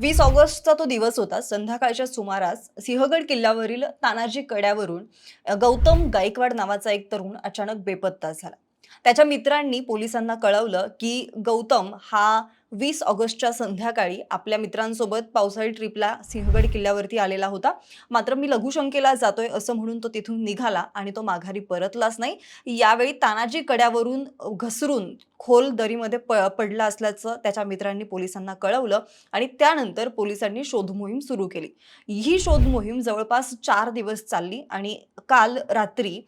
वीस ऑगस्टचा तो दिवस होता. संध्याकाळच्या सुमारास सिंहगड किल्ल्यावरील तानाजी कड्यावरून गौतम गायकवाड नावाचा एक तरुण अचानक बेपत्ता झाला. त्याच्या मित्रांनी पोलिसांना कळवलं की गौतम हा वीस ऑगस्टच्या संध्याकाळी आपल्या मित्रांसोबत पावसाळी ट्रिपला सिंहगड किल्ल्यावरती आलेला होता. मात्र मी लघुशंकेला जातोय असं म्हणून तो तिथून निघाला आणि तो माघारी परतलाच नाही. यावेळी तानाजी कड्यावरून घसरून खोल दरीमध्ये प पडला असल्याचं त्याच्या मित्रांनी पोलिसांना कळवलं आणि त्यानंतर पोलिसांनी शोधमोहीम सुरू केली. ही शोधमोहीम जवळपास चार दिवस चालली आणि काल रात्री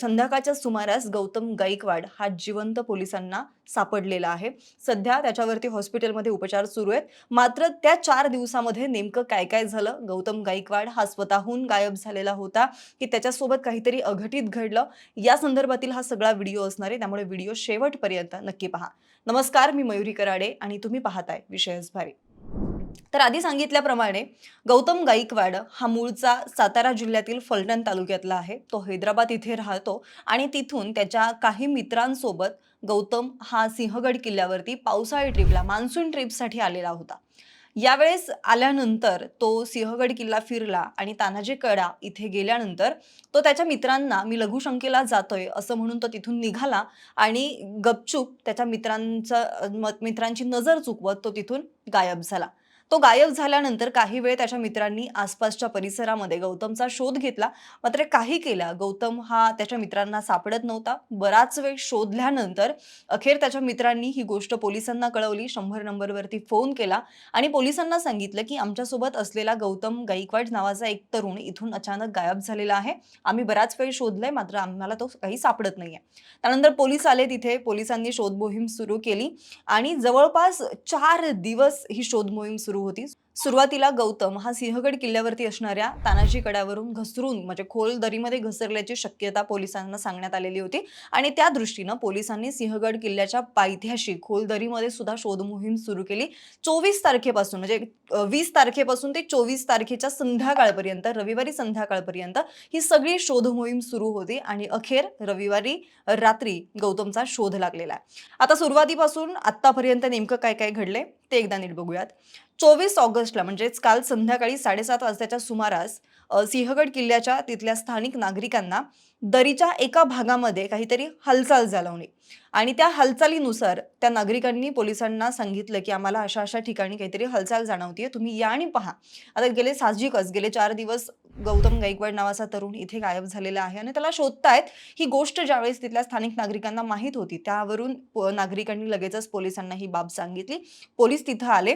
संध्याकाळच्या सुमारास गौतम गायकवाड हा जिवंत पोलिसांना सापडलेला आहे. सध्या त्याच्यावरती हॉस्पिटलमध्ये उपचार सुरू आहेत. मात्र त्या चार दिवसामध्ये नेमकं काय काय झालं? गौतम गायकवाड हा स्वतःहून गायब झालेला होता की त्याच्यासोबत काहीतरी अघटित घडलं? या संदर्भातील हा सगळा व्हिडिओ असणार आहे. त्यामुळे व्हिडिओ शेवटपर्यंत नक्की पहा. नमस्कार मी मयुरी कराडे आणि तुम्ही पाहताय विषयच भारी. तर आधी सांगितल्याप्रमाणे गौतम गायकवाड हा मूळचा सातारा जिल्ह्यातील फलटण तालुक्यातला आहे. तो हैदराबाद इथे राहतो आणि तिथून त्याच्या काही मित्रांसोबत गौतम हा सिंहगड किल्ल्यावरती पावसाळी ट्रिपला मान्सून ट्रिपसाठी आलेला होता. यावेळेस आल्यानंतर तो सिंहगड किल्ला फिरला आणि तानाजी कडा इथे गेल्यानंतर तो त्याच्या मित्रांना मी लघुशंकेला जातोय असं म्हणून तो तिथून निघाला आणि गपचूप त्याच्या मित्रांचं मित्रांची नजर चुकवत तो तिथून गायब झाला. तो गायब झाल्यानंतर काही वेळ त्याच्या मित्रांनी आसपासच्या परिसरामध्ये गौतमचा शोध घेतला. मात्र काही केला. गौतम हा त्याच्या मित्रांना सापडत नव्हता. बराच वेळ शोधल्यानंतर अखेर त्याच्या मित्रांनी ही गोष्ट पोलिसांना कळवली. शंभर नंबरवरती फोन केला आणि पोलिसांना सांगितलं की आमच्यासोबत असलेला गौतम गायकवाड नावाचा एक तरुण इथून अचानक गायब झालेला आहे. आम्ही बराच वेळ शोधलाय मात्र आम्हाला तो काही सापडत नाहीये. त्यानंतर पोलीस आले तिथे. पोलिसांनी शोध मोहीम सुरू केली आणि जवळपास चार दिवस ही शोध मोहीम सुरू होती सुरुवातीला गौतम हा सिंहगड किल्ल्यावरती असणाऱ्या तानाजी कड्यावरून घसरून म्हणजे खोल दरीमध्ये घसरल्याची शक्यता पोलिसांना सांगण्यात आलेली होती. आणि त्या दृष्टीनं पोलिसांनी सिंहगड किल्ल्याच्या पायथ्याशी खोल दरीमध्ये सुद्धा शोध मोहीम सुरू केली. चोवीस तारखेपासून म्हणजे वीस तारखेपासून ते चोवीस तारखेच्या संध्याकाळपर्यंत रविवारी संध्याकाळपर्यंत ही सगळी शोध मोहीम सुरू होती आणि अखेर रविवारी रात्री गौतमचा शोध लागलेला आहे. आता सुरुवातीपासून आत्तापर्यंत नेमकं काय काय घडले ते एकदा नीट बघूयात. चोवीस ऑगस्ट ऑगस्टला म्हणजेच काल संध्याकाळी साडेसात वाजताच्या सुमारास सिंहगड किल्ल्याच्या तिथल्या स्थानिक नागरिकांना दरीच्या एका भागामध्ये काहीतरी हालचाल जाणवली आणि त्या हालचालीनुसार त्या नागरिकांनी पोलिसांना सांगितलं की आम्हाला अशा अशा ठिकाणी काहीतरी हालचाल जाणवतीये तुम्ही या आणि पहा. आता गेले साहजिकच गेले चार दिवस गौतम गायकवाड नावाचा तरुण इथे गायब झालेला आहे आणि त्याला शोधतायत. ही गोष्ट ज्यावेळेस तिथल्या स्थानिक नागरिकांना माहीत होती त्यावरून नागरिकांनी लगेचच पोलिसांना ही बाब सांगितली. पोलीस तिथं आले.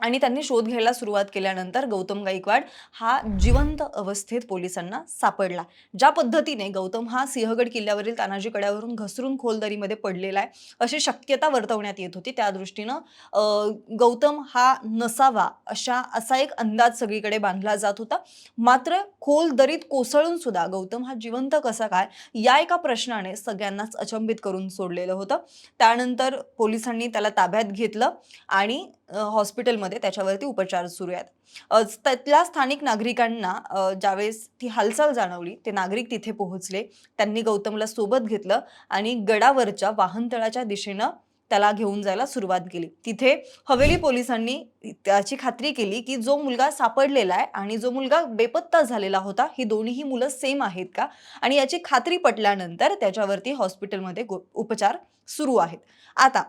आणि त्यांनी शोध घ्यायला सुरुवात केल्यानंतर गौतम गायकवाड हा जिवंत अवस्थेत पोलिसांना सापडला. ज्या पद्धतीने गौतम हा सिंहगड किल्ल्यावरील तानाजी कड्यावरून घसरून खोल दरीमध्ये पडलेला आहे अशी शक्यता वर्तवण्यात येत होती. त्या दृष्टीनं गौतम हा नसावा अशा असा एक अंदाज सगळीकडे बांधला जात होता. मात्र खोल दरीत कोसळून सुद्धा गौतम हा जिवंत कसा काय या एका प्रश्नाने सगळ्यांनाच अचंबित करून सोडलेलं होतं. त्यानंतर पोलिसांनी त्याला ताब्यात घेतलं आणि हॉस्पिटलमध्ये त्याच्यावरती उपचार सुरू आहेत. त्यातल्या स्थानिक नागरिकांना ज्यावेळेस ती हालचाल जाणवली ते नागरिक तिथे पोहोचले त्यांनी गौतमला सोबत घेतलं आणि गडावरच्या वाहनतळाच्या दिशेनं त्याला घेऊन जायला सुरुवात केली. तिथे हवेली पोलिसांनी त्याची खात्री केली की जो मुलगा सापडलेला आहे आणि जो मुलगा बेपत्ता झालेला होता ही दोन्हीही मुलं सेम आहेत का? आणि याची खात्री पटल्यानंतर त्याच्यावरती हॉस्पिटलमध्ये गो- उपचार सुरू आहेत. आता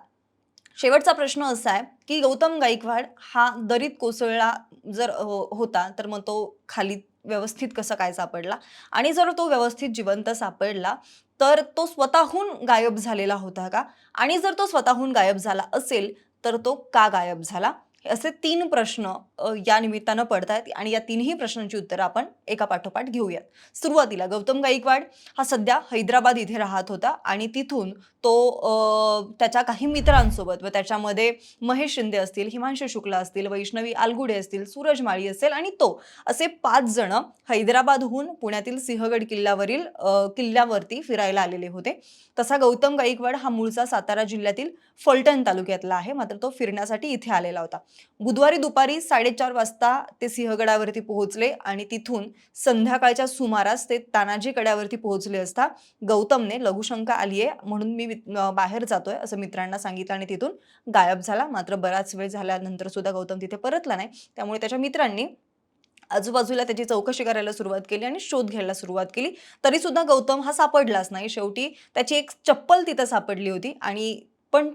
शेवटचा प्रश्न असा आहे की गौतम गायकवाड हा दरीत कोसळला जर होता तर मग तो खाली व्यवस्थित कसा काय सापडला? आणि जर तो व्यवस्थित जिवंत सापडला तर तो स्वतःहून गायब झालेला होता का? आणि जर तो स्वतःहून गायब झाला असेल तर तो का गायब झाला? असे तीन प्रश्न या निमित्तानं पडतायत आणि या तिन्ही प्रश्नांची उत्तरं आपण एका पाठोपाठ घेऊयात. सुरुवातीला गौतम गायकवाड हा सध्या हैदराबाद इथे राहत होता आणि तिथून तो त्याच्या काही मित्रांसोबत व त्याच्यामध्ये महेश शिंदे असतील हिमांशु शुक्ला असतील वैष्णवी आलगुडे असतील सूरज माळी असेल आणि तो असे पाच जण हैदराबादहून पुण्यातील सिंहगड किल्ल्यावरील किल्ल्यावरती फिरायला आलेले होते. तसा गौतम गायकवाड हा मूळचा सातारा जिल्ह्यातील फलटण तालुक्यातला आहे मात्र तो फिरण्यासाठी इथे आलेला होता. बुधवारी दुपारी साडेचार वाजता ते सिंहगडावरती पोहोचले आणि तिथून संध्याकाळच्या सुमारास ते तानाजी कड्यावरती पोहोचले असता गौतमने लघुशंका आली आहे म्हणून मी बाहेर जातोय असं मित्रांना सांगितलं आणि तिथून गायब झाला. मात्र बराच वेळ झाल्यानंतर सुद्धा गौतम तिथे परतला नाही. त्यामुळे त्याच्या मित्रांनी आजूबाजूला त्याची चौकशी करायला सुरुवात केली आणि शोध घ्यायला सुरुवात केली. तरी सुद्धा गौतम हा सापडलाच नाही. शेवटी त्याची एक चप्पल तिथं सापडली होती आणि पण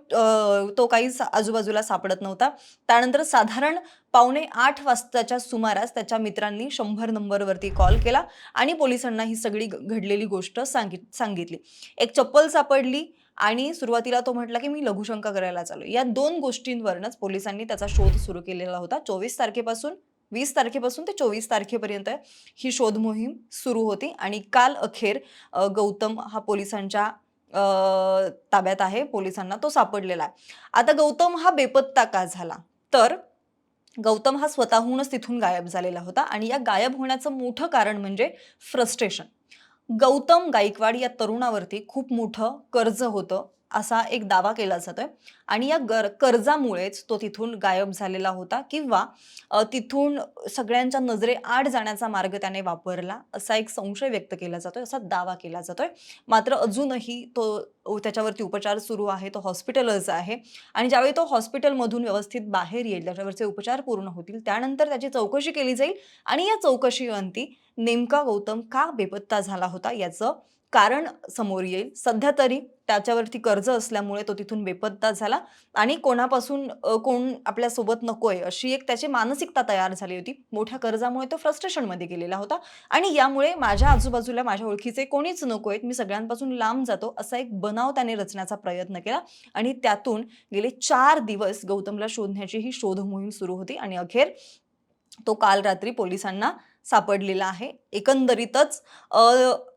तो काही आजूबाजूला सापडत नव्हता. त्यानंतर साधारण पावणे आठ वाजताच्या सुमारास त्याच्या मित्रांनी शंभर नंबरवरती कॉल केला आणि पोलिसांना ही सगळी घ- घडलेली गोष्ट सांगित सांगितली. एक चप्पल सापडली आणि सुरुवातीला तो म्हटला की मी लघुशंका करायला चालू या दोन गोष्टींवरनच पोलिसांनी त्याचा शोध सुरू केलेला होता. चोवीस तारखेपासून वीस तारखेपासून ते चोवीस तारखेपर्यंत ही शोध मोहीम सुरू होती आणि काल अखेर गौतम हा पोलिसांच्या ताब्यात आहे पोलिसांना तो सापडलेला आहे. आता गौतम हा बेपत्ता का झाला? तर गौतम हा स्वतःहूनच तिथून गायब झालेला होता आणि या गायब होण्याचं मोठं कारण म्हणजे फ्रस्ट्रेशन गौतम गायकवाड या तरुणावरती खूप मोठं कर्ज होतं. असा एक दावा केला जातोय. आणि या गर कर्जामुळेच तो तिथून गायब झालेला होता किंवा तिथून सगळ्यांच्या नजरे आड जाण्याचा मार्ग त्याने वापरला असा एक संशय व्यक्त केला जातोय असा दावा केला जातोय. मात्र अजूनही तो त्याच्यावरती उपचार सुरू आहे तो हॉस्पिटलच आहे. आणि ज्यावेळी तो हॉस्पिटलमधून व्यवस्थित बाहेर येईल त्याच्यावरचे उपचार पूर्ण होतील त्यानंतर त्याची चौकशी केली जाईल. आणि या चौकशीअंती नेमका गौतम का बेपत्ता झाला होता याचं कारण समोर येईल. सध्या तरी त्याच्यावरती कर्ज असल्यामुळे तो तिथून बेपत्ता झाला आणि कोणापासून कोण आपल्यासोबत नकोय अशी एक त्याची मानसिकता तयार झाली होती. मोठ्या कर्जामुळे तो फ्रस्ट्रेशनमध्ये गेलेला होता आणि यामुळे माझ्या आजूबाजूला माझ्या ओळखीचे कोणीच नको आहेत मी सगळ्यांपासून लांब जातो असा एक बनाव त्याने रचण्याचा प्रयत्न केला आणि त्यातून गेले चार दिवस गौतमला शोधण्याची ही शोध मोहीम सुरू होती आणि अखेर तो काल रात्री पोलिसांना सापडलेला आहे. एकंदरीतच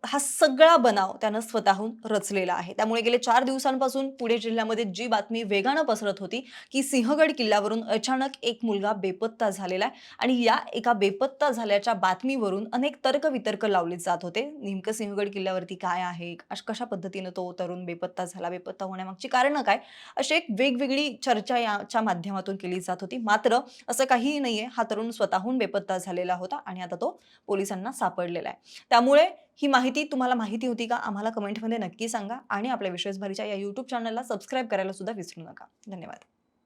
हा सगळा बनाव त्यानं स्वतःहून रचलेला आहे. त्यामुळे गेले चार दिवसांपासून पुणे जिल्ह्यामध्ये जी बातमी वेगानं पसरत होती की सिंहगड किल्ल्यावरून अचानक एक मुलगा बेपत्ता झालेला आहे आणि या एका बेपत्ता झाल्याच्या बातमीवरून अनेक तर्कवितर्क लावले जात होते. नेमकं सिंहगड किल्ल्यावरती काय आहे? अश- कशा पद्धतीनं तो तरुण बेपत्ता झाला? बेपत्ता होण्यामागची कारणं काय? अशी एक वेगवेगळी चर्चा याच्या माध्यमातून केली जात होती. मात्र असं काहीही नाहीये. हा तरुण स्वतःहून बेपत्ता झालेला होता आणि आता तो पोलिसांना सापडलेला आहे. त्यामुळे ही माहिती तुम्हाला माहिती होती का आम्हाला कमेंटमध्ये नक्की सांगा आणि आपल्या विशेष भरीच्या या यूट्यूब चॅनलला सबस्क्राईब करायला सुद्धा विसरू नका. धन्यवाद.